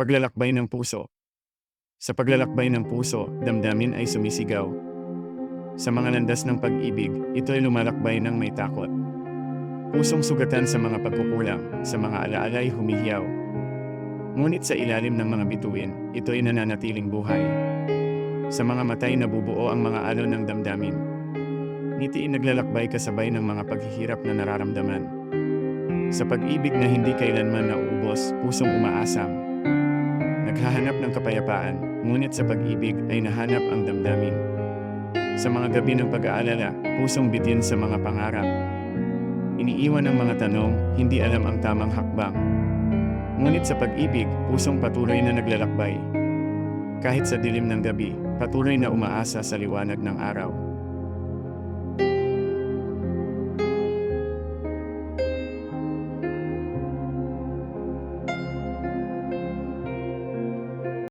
Paglalakbay ng puso. Sa paglalakbay ng puso, damdamin ay sumisigaw. Sa mga landas ng pag-ibig, ito ay lumalakbay ng may takot. Pusong sugatan sa mga pagkukulang, sa mga alaala ay humihiyaw. Ngunit sa ilalim ng mga bituin, ito ay nananatiling buhay. Sa mga matay nabubuo ang mga alon ng damdamin. Ngitiin naglalakbay kasabay ng mga paghihirap na nararamdaman. Sa pag-ibig na hindi kailanman nauubos, pusong umaasam. Naghahanap ng kapayapaan, ngunit sa pag-ibig ay nahanap ang damdamin. Sa mga gabi ng pag-aalala, pusong bitin sa mga pangarap. Iniiwan ang mga tanong, hindi alam ang tamang hakbang. Ngunit sa pag-ibig, pusong patuloy na naglalakbay. Kahit sa dilim ng gabi, patuloy na umaasa sa liwanag ng araw.